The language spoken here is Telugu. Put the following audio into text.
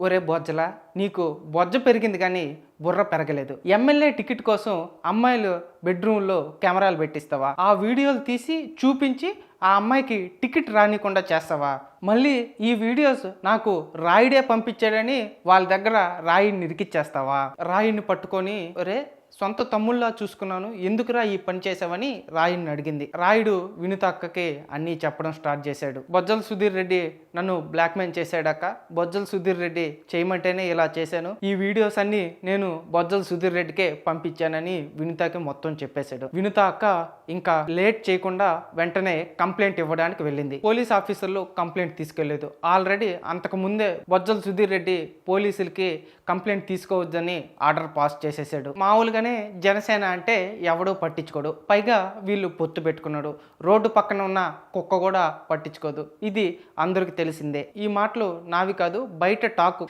ఒరే బొజ్జలా నీకు బొజ్జ పెరిగింది కానీ బుర్ర పెరగలేదు. ఎమ్మెల్యే టికెట్ కోసం అమ్మాయిలు బెడ్రూమ్లో కెమెరాలు పెట్టిస్తావా? ఆ వీడియోలు తీసి చూపించి ఆ అమ్మాయికి టికెట్ రానికుండా చేస్తావా? మళ్ళీ ఈ వీడియోస్ నాకు రాయుడే పంపించాడని వాళ్ళ దగ్గర రాయిని నిరికిచ్చేస్తావా? రాయిని పట్టుకొని ఒరే సొంత తమ్ముళ్ళ చూసుకున్నాను ఎందుకురా ఈ పని చేసావని రాయుడిని అడిగింది. రాయుడు వినుత అక్కకి అన్నీ చెప్పడం స్టార్ట్ చేశాడు. బొజ్జల సుధీర్ రెడ్డి నన్ను బ్లాక్మెయిల్ చేశాడక్క. బొజ్జల సుధీర్ రెడ్డి చేయమంటేనే ఇలా చేశాను. ఈ వీడియోస్ అన్ని నేను నేను బొజ్జల సుధీర్ రెడ్డికే పంపించానని వినితకి మొత్తం చెప్పేశాడు. వినిత అక్క ఇంకా లేట్ చేయకుండా వెంటనే కంప్లైంట్ ఇవ్వడానికి వెళ్ళింది. పోలీస్ ఆఫీసర్లు కంప్లైంట్ తీసుకెళ్ళేదు. ఆల్రెడీ అంతకు ముందే బొజ్జల సుధీర్ రెడ్డి పోలీసులకి కంప్లైంట్ తీసుకోవద్దని ఆర్డర్ పాస్ చేసేసాడు. మామూలుగానే జనసేన అంటే ఎవడో పట్టించుకోడు. పైగా వీళ్ళు పొత్తు పెట్టుకున్నాడు. రోడ్డు పక్కన ఉన్న కుక్క కూడా పట్టించుకోదు. ఇది అందరికి తెలిసిందే. ఈ మాటలు నావి కాదు బయట టాక్.